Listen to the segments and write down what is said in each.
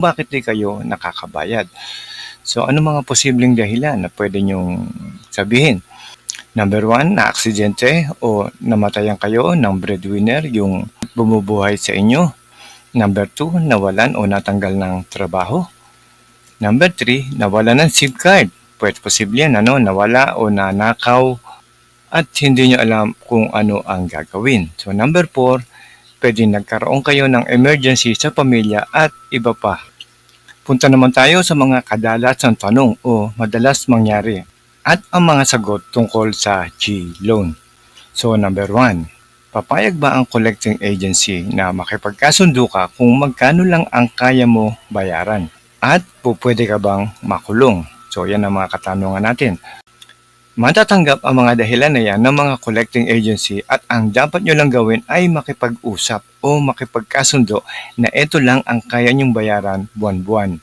bakit di kayo nakakabayad. So, ano mga posibleng dahilan na pwede nyong sabihin? Number one, na aksidente o namatayan kayo ng breadwinner, yung bumubuhay sa inyo. Number two, nawalan o natanggal ng trabaho. Number three, nawalan ng SIM card. Pwede posible yan, ano, nawala o nanakaw at hindi nyo alam kung ano ang gagawin. So, number four, pwede nagkaroon kayo ng emergency sa pamilya at iba pa. Punta naman tayo sa mga kadalasang tanong o madalas mangyari at ang mga sagot tungkol sa G-loan. So number one, papayag ba ang collecting agency na makipagkasundo ka kung magkano lang ang kaya mo bayaran? At po pwede ka bang makulong? So yan ang mga katanungan natin. Matatanggap ang mga dahilan na yan ng mga collecting agency at ang dapat nyo lang gawin ay makipag-usap o makipagkasundo na ito lang ang kaya nyong bayaran buwan-buwan.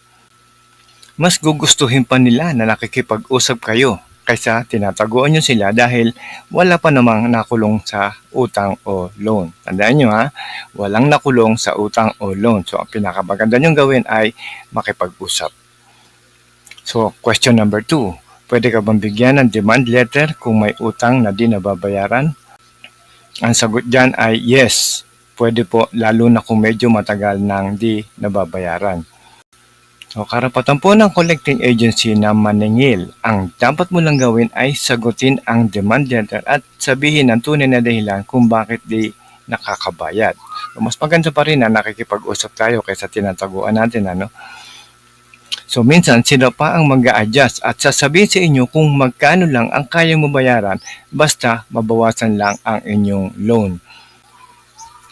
Mas gugustuhin pa nila na nakikipag-usap kayo kaysa tinataguan nyo sila dahil wala pa namang nakulong sa utang o loan. Tandaan nyo ha, walang nakulong sa utang o loan. So ang pinakamaganda nyong gawin ay makipag-usap. So question number two, Pwede ka bang bigyan ng demand letter kung may utang na di nababayaran? Ang sagot dyan ay yes. Pwede po lalo na kung medyo matagal nang di nababayaran. So karapatan po ng collecting agency na maningil. Ang dapat mo lang gawin ay sagutin ang demand letter at sabihin ang tunay na dahilan kung bakit di nakakabayad. So, mas maganda pa rin na nakikipag-usap tayo kaysa tinataguan natin ano. So minsan sila pa ang mag adjust at sasabihin sa inyo kung magkano lang ang kaya mo bayaran basta mabawasan lang ang inyong loan.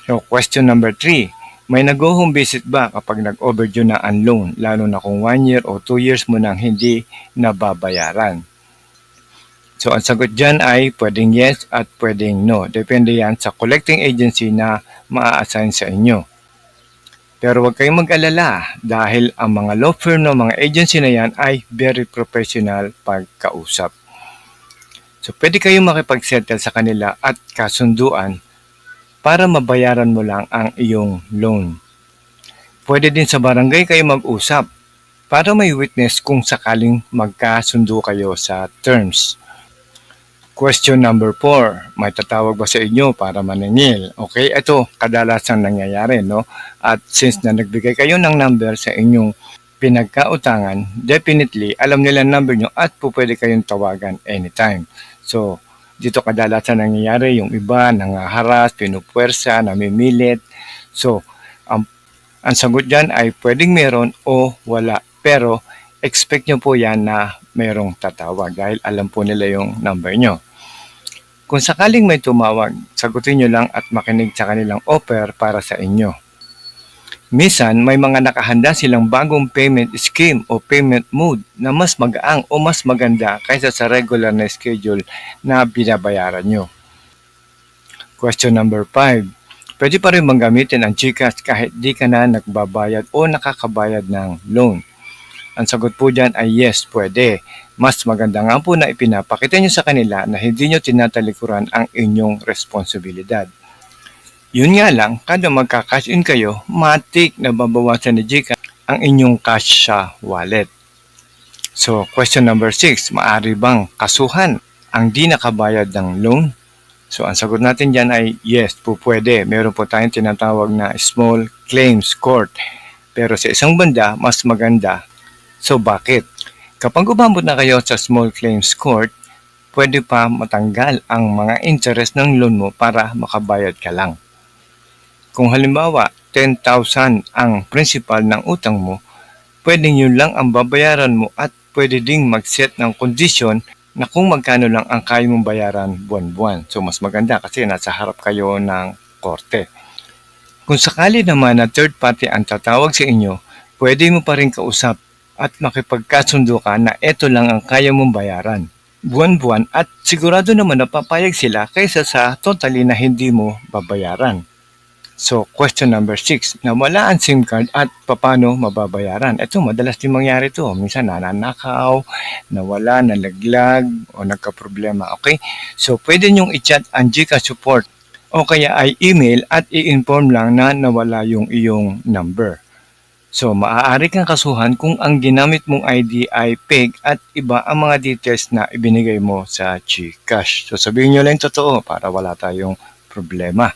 So question number 3, may nag-home visit ba kapag nag-overdue na ang loan lalo na kung 1 year o 2 years mo nang hindi nababayaran? So ang sagot dyan ay pwedeng yes at pwedeng no. Depende yan sa collecting agency na maa-assign sa inyo. Pero huwag kayong mag-alala dahil ang mga law firm ng mga agency na yan ay very professional pagkausap. So pwede kayong makipag-settle sa kanila at kasunduan para mabayaran mo lang ang iyong loan. Pwede din sa barangay kayo mag-usap para may witness kung sakaling magkasundo kayo sa terms. Question number 4, may tatawag ba sa inyo para maningil? Okay, ito kadalasan nangyayari, no? At since na nagbigay kayo ng number sa inyong pinagkautangan, definitely alam nila ang number nyo at po pwede kayong tawagan anytime. So, dito kadalasan nangyayari yung iba nangaharas, pinupwersa, namimilit. So, ang, ang sagot dyan ay pwedeng meron o wala. Pero, expect nyo po yan na mayroong tatawag dahil alam po nila yung number nyo. Kung sakaling may tumawag, sagutin nyo lang at makinig sa kanilang offer para sa inyo. Misan, may mga nakahanda silang bagong payment scheme o payment mode na mas magaang o mas maganda kaysa sa regular na schedule na binabayaran nyo. Question number 5. Pwede pa rin bang gamitin ang GCash kahit di ka na nagbabayad o nakakabayad ng loan? Ang sagot po dyan ay yes, pwede. Mas maganda nga po na ipinapakita nyo sa kanila na hindi nyo tinatalikuran ang inyong responsibilidad. Yun nga lang, kada magka-cash in kayo, matik na babawasan ni Gcash ang inyong cash sa wallet. So, question number 6, maari bang kasuhan ang di nakabayad ng loan? So, ang sagot natin dyan ay yes, po pwede. Meron po tayong tinatawag na small claims court. Pero sa isang banda, mas maganda So bakit? Kapag umabot na kayo sa small claims court, pwede pa matanggal ang mga interest ng loan mo para makabayad ka lang. Kung halimbawa, 10,000 ang principal ng utang mo, pwedeng yun lang ang babayaran mo at pwede ding mag-set ng condition na kung magkano lang ang kaya mong bayaran buwan-buwan. So mas maganda kasi nasa harap kayo ng korte. Kung sakali naman na third party ang tatawag sa inyo, pwede mo pa rin kausap at makipagkasundo ka na ito lang ang kaya mong bayaran. Buwan-buwan at sigurado naman na papayag sila kaysa sa totally na hindi mo babayaran. So, question number 6, nawala ang SIM card at paano mababayaran? Ito, madalas din mangyari to. Minsan nananakaw, nawala, nalaglag, o nagka-problema. Okay? So, pwede nyong i-chat ang Gcash support o kaya ay email at i-inform lang na nawala yung iyong number. So, maaari kang kasuhan kung ang ginamit mong ID ay fake at iba ang mga details na ibinigay mo sa GCash. So, sabihin nyo lang totoo para wala tayong problema.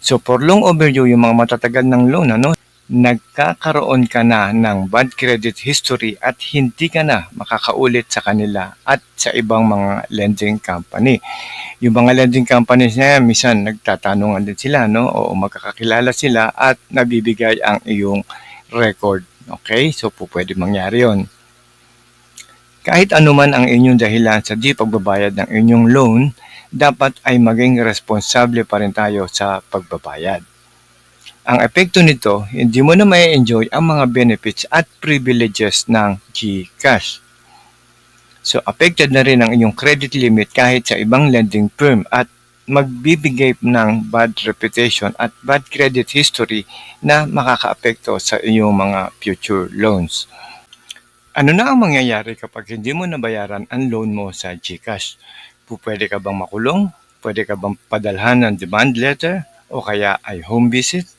So, for long overdue yung mga matatagal ng loan, ano, nagkakaroon ka na ng bad credit history at hindi ka na makakaulit sa kanila at sa ibang mga lending company. Yung mga lending companies na yan, minsan nagtatanungan din sila, no? O magkakakilala sila at nabibigay ang iyong record. Okay? So, po pwede mangyari yon. Kahit anuman ang inyong dahilan sa di pagbabayad ng inyong loan, dapat ay maging responsable pa rin tayo sa pagbabayad. Ang epekto nito, hindi mo na may enjoy ang mga benefits at privileges ng GCash. So, affected na rin ang inyong credit limit kahit sa ibang lending firm at magbibigay ng bad reputation at bad credit history na makakaapekto sa inyong mga future loans. Ano na ang mangyayari kapag hindi mo nabayaran ang loan mo sa GCash? Pwede ka bang makulong? Pwede ka bang padalhan ng demand letter? O kaya ay home visit?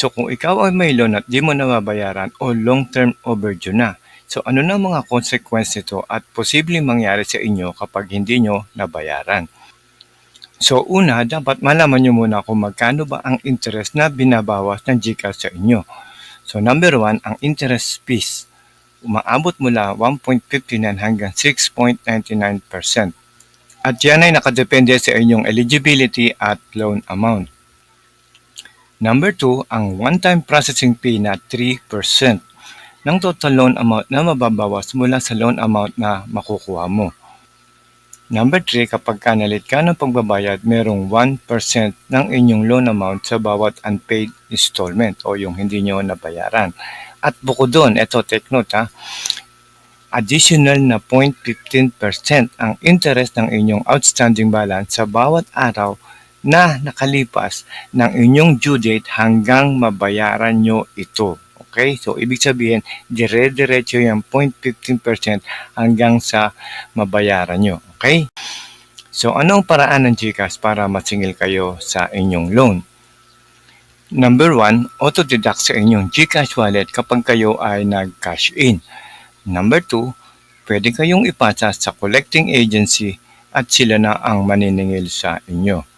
So kung ikaw ay may loan at di mo nababayaran o long-term overdue na, so ano na mga consequence nito at posibleng mangyari sa inyo kapag hindi nyo nabayaran? So una, dapat malaman nyo muna kung magkano ba ang interest na binabawas ng GCash sa inyo. So number one, ang interest fees. Umaabot mula 1.59 hanggang 6.99%. At yan ay nakadepende sa inyong eligibility at loan amount. Number 2, ang one-time processing fee na 3% ng total loan amount na mababawas mula sa loan amount na makukuha mo. Number 3, kapag kanalit ka ng pagbabayad, merong 1% ng inyong loan amount sa bawat unpaid installment o yung hindi nyo nabayaran. At bukod doon, ito take note ha, additional na 0.15% ang interest ng inyong outstanding balance sa bawat araw na nakalipas ng inyong due date hanggang mabayaran nyo ito. Okay? So, ibig sabihin, dire-diretso yung 0.15% hanggang sa mabayaran nyo. Okay? So, ano ang paraan ng GCash para masingil kayo sa inyong loan? Number one, auto-deduct sa inyong GCash wallet kapag kayo ay nag-cash in. Number two, pwede kayong ipasa sa collecting agency at sila na ang maniningil sa inyo.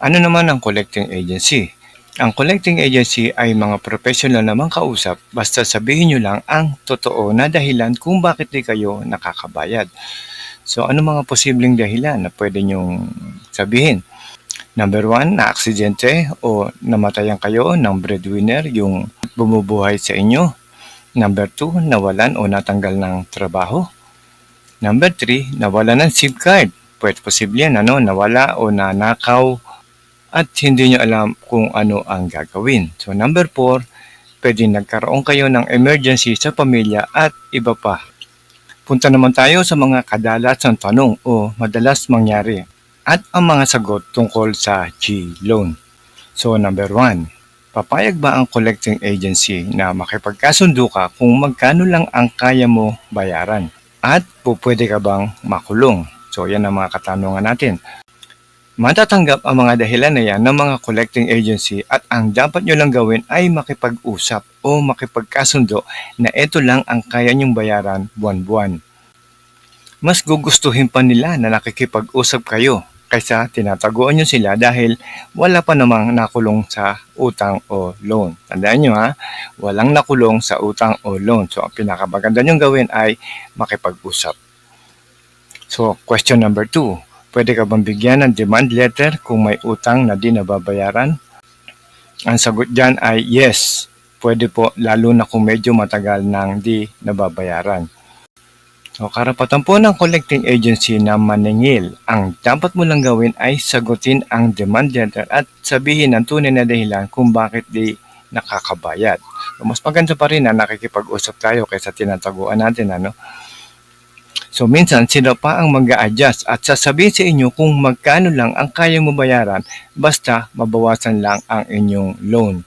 Ano naman ang collecting agency? Ang collecting agency ay mga professional namang kausap basta sabihin nyo lang ang totoo na dahilan kung bakit di kayo nakakabayad. So ano mga posibleng dahilan na pwede nyong sabihin? Number one, na aksidente o namatayan kayo ng breadwinner yung bumubuhay sa inyo. Number two, nawalan o natanggal ng trabaho. Number three, nawalan ng SIM card. Pwede posible yan, ano, nawala o nanakaw at hindi nyo alam kung ano ang gagawin. So number 4, pwede nagkaroon kayo ng emergency sa pamilya at iba pa. Punta naman tayo sa mga kadalasang tanong o madalas mangyari at ang mga sagot tungkol sa G-loan. So number 1, papayag ba ang collecting agency na makipagkasundo ka kung magkano lang ang kaya mo bayaran? At po pwede ka bang makulong? So yan ang mga katanungan natin. Matatanggap ang mga dahilan na yan ng mga collecting agency at ang dapat nyo lang gawin ay makipag-usap o makipagkasundo na ito lang ang kaya nyong bayaran buwan-buwan. Mas gugustuhin pa nila na nakikipag-usap kayo kaysa tinataguan nyo sila dahil wala pa namang nakulong sa utang o loan. Tandaan nyo ha, walang nakulong sa utang o loan. So ang pinakamaganda nyong gawin ay makipag-usap. So question number two, Pwede ka bang bigyan ng demand letter kung may utang na di nababayaran? Ang sagot dyan ay yes. Pwede po lalo na kung medyo matagal nang di nababayaran. So karapatan po ng collecting agency na maningil. Ang dapat mo lang gawin ay sagutin ang demand letter at sabihin ang tunay na dahilan kung bakit di nakakabayad. So, mas maganda pa rin na nakikipag-usap tayo kaysa tinataguan natin ano. So minsan sila pa ang mag adjust at sasabihin sa inyo kung magkano lang ang kaya mo bayaran basta mabawasan lang ang inyong loan.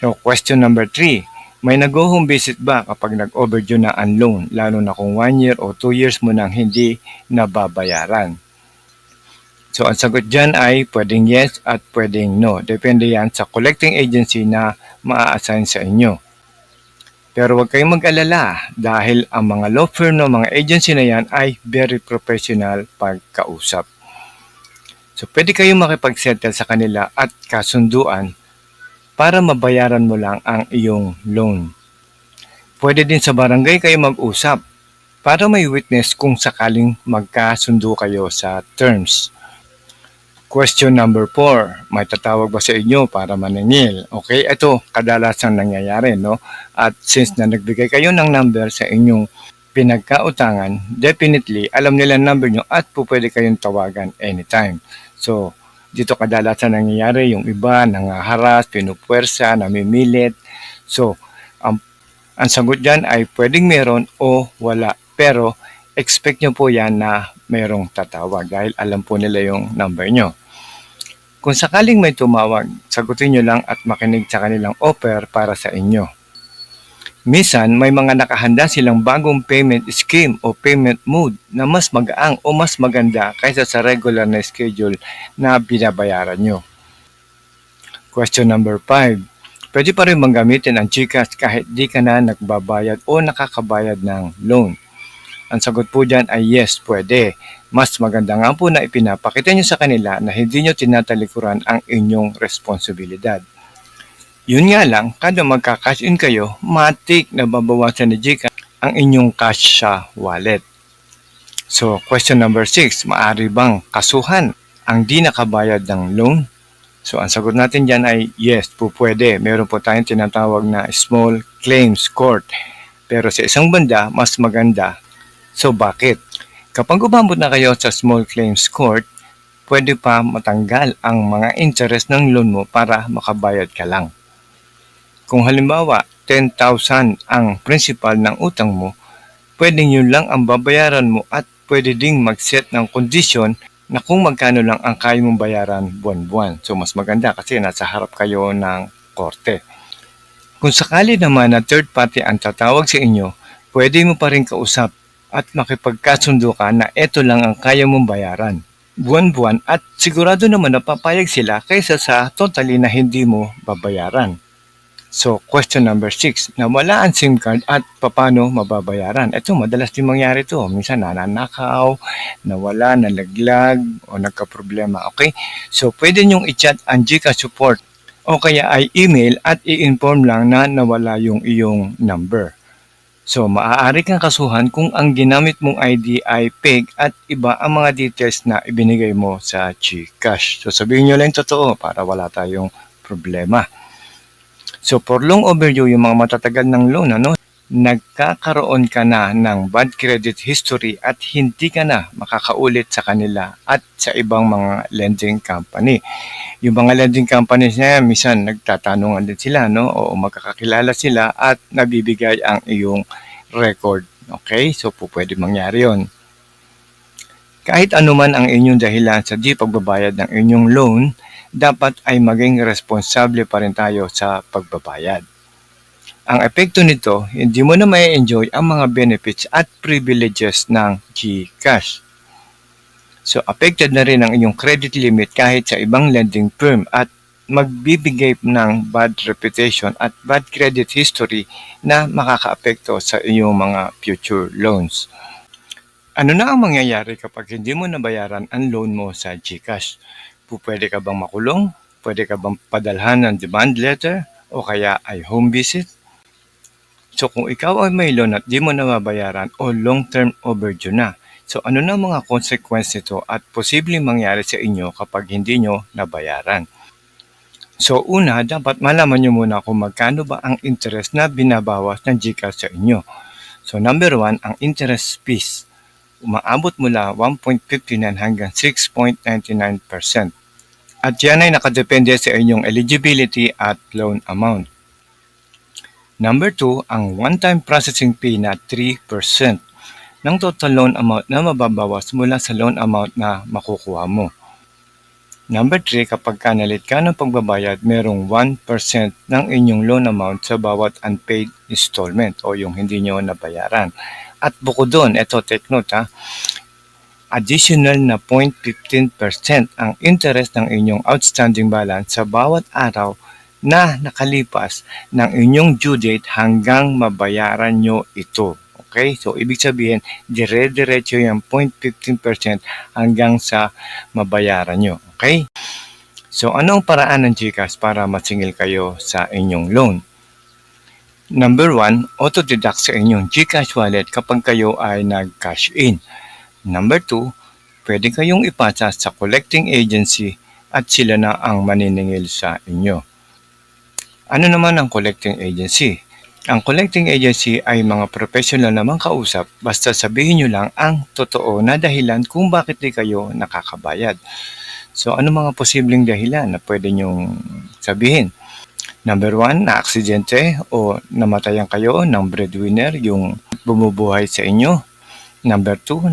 So question number 3, may nag-home visit ba kapag nag-overdue na ang loan lalo na kung 1 year o 2 years mo nang hindi nababayaran? So ang sagot dyan ay pwedeng yes at pwedeng no. Depende yan sa collecting agency na maa-assign sa inyo. Pero huwag kayong mag-alala dahil ang mga law firm ng mga agency na yan ay very professional pagkausap. So pwede kayong makipag-settle sa kanila at kasunduan para mabayaran mo lang ang iyong loan. Pwede din sa barangay kayo mag-usap para may witness kung sakaling magkasundo kayo sa terms. Question number 4. May tatawag ba sa inyo para maningil? Okay, ito kadalasan nangyayari, no? At since na nagbigay kayo ng number sa inyong pinagkautangan, definitely alam nila ang number nyo at po pwede kayong tawagan anytime. So, dito kadalasan nangyayari yung iba nangaharas, pinupwersa, namimilit. So, ang, ang sagot dyan ay pwedeng meron o wala. Pero, expect nyo po yan na mayroong tatawag dahil alam po nila yung number nyo. Kung sakaling may tumawag, sagutin nyo lang at makinig sa kanilang offer para sa inyo. Misan, may mga nakahanda silang bagong payment scheme o payment mode na mas magaang o mas maganda kaysa sa regular na schedule na binabayaran nyo. Question number 5. Pwede pa rin bang gamitin ang GCash kahit di ka na nagbabayad o nakakabayad ng loan? Ang sagot po dyan ay yes, pwede. Mas maganda nga po na ipinapakita nyo sa kanila na hindi nyo tinatalikuran ang inyong responsibilidad. Yun nga lang, kada magka-cash in kayo, matik na babawasan ni Gcash ang inyong cash sa wallet. So, question number 6, maari bang kasuhan ang di nakabayad ng loan? So, ang sagot natin dyan ay yes, po pwede. Meron po tayong tinatawag na small claims court. Pero sa isang banda, mas maganda. So, bakit? Kapag umabot na kayo sa small claims court, pwede pa matanggal ang mga interest ng loan mo para makabayad ka lang. Kung halimbawa, 10,000 ang principal ng utang mo, pwedeng yun lang ang babayaran mo at pwede ding mag-set ng kondisyon na kung magkano lang ang kaya mong bayaran buwan-buwan. So mas maganda kasi nasa harap kayo ng korte. Kung sakali naman na third party ang tatawag sa inyo, pwede mo pa rin kausap at makipagkasundo ka na ito lang ang kaya mong bayaran buwan-buwan at sigurado naman na papayag sila kaysa sa totally na hindi mo babayaran. So, question number 6, nawala ang SIM card at paano mababayaran? Ito, madalas din mangyari to. Minsan nananakaw, nawala, nalaglag, o nagka-problema. Okay? So, pwede nyong i-chat ang Gcash support o kaya ay email at i-inform lang na nawala yung iyong number. So, maaari kang kasuhan kung ang ginamit mong ID ay fake at iba ang mga details na ibinigay mo sa Gcash. So, sabihin nyo lang totoo para wala tayong problema. So, for long overdue yung mga matatagal ng loan, ano, nagkakaroon ka na ng bad credit history at hindi ka na makakaulit sa kanila at sa ibang mga lending company. Yung mga lending companies na yan, minsan nagtatanungan din sila, no? O magkakakilala sila at nabibigay ang iyong record. Okay? So, po mangyari yon. Kahit anuman ang inyong dahilan sa di pagbabayad ng inyong loan, dapat ay maging responsable pa rin tayo sa pagbabayad. Ang epekto nito, hindi mo na may enjoy ang mga benefits at privileges ng GCash. So, affected na rin ang inyong credit limit kahit sa ibang lending firm at magbibigay ng bad reputation at bad credit history na makakaapekto sa iyong mga future loans. Ano na ang mangyayari kapag hindi mo nabayaran ang loan mo sa GCash? Pwede ka bang makulong? Pwede ka bang padalhan ng demand letter? O kaya ay home visit? So kung ikaw ay may loan at di mo nababayaran o long-term overdue na, so ano na mga consequence nito at posibleng mangyari sa inyo kapag hindi nyo nabayaran? So una, dapat malaman nyo muna kung magkano ba ang interest na binabawas ng GCash sa inyo. So number one, ang interest fees. Umaabot mula 1.59 hanggang 6.99%. At yan ay nakadepende sa inyong eligibility at loan amount. Number 2, ang one-time processing fee na 3% ng total loan amount na mababawas mula sa loan amount na makukuha mo. Number 3, kapag kanalit ka ng pagbabayad, merong 1% ng inyong loan amount sa bawat unpaid installment o yung hindi nyo nabayaran. At bukod doon, ito take note ha, additional na 0.15% ang interest ng inyong outstanding balance sa bawat araw na nakalipas ng inyong due date hanggang mabayaran nyo ito. Okay? So, ibig sabihin, dire-diretso yung 0.15% hanggang sa mabayaran nyo. Okay? So, ano ang paraan ng GCash para masingil kayo sa inyong loan? Number one, auto-deduct sa inyong GCash wallet kapag kayo ay nag-cash in. Number two, pwede kayong ipasa sa collecting agency at sila na ang maniningil sa inyo. Ano naman ang collecting agency? Ang collecting agency ay mga professional namang kausap basta sabihin nyo lang ang totoo na dahilan kung bakit di kayo nakakabayad. So ano mga posibleng dahilan na pwede nyong sabihin? Number one, na aksidente o namatayan kayo ng breadwinner yung bumubuhay sa inyo. Number two,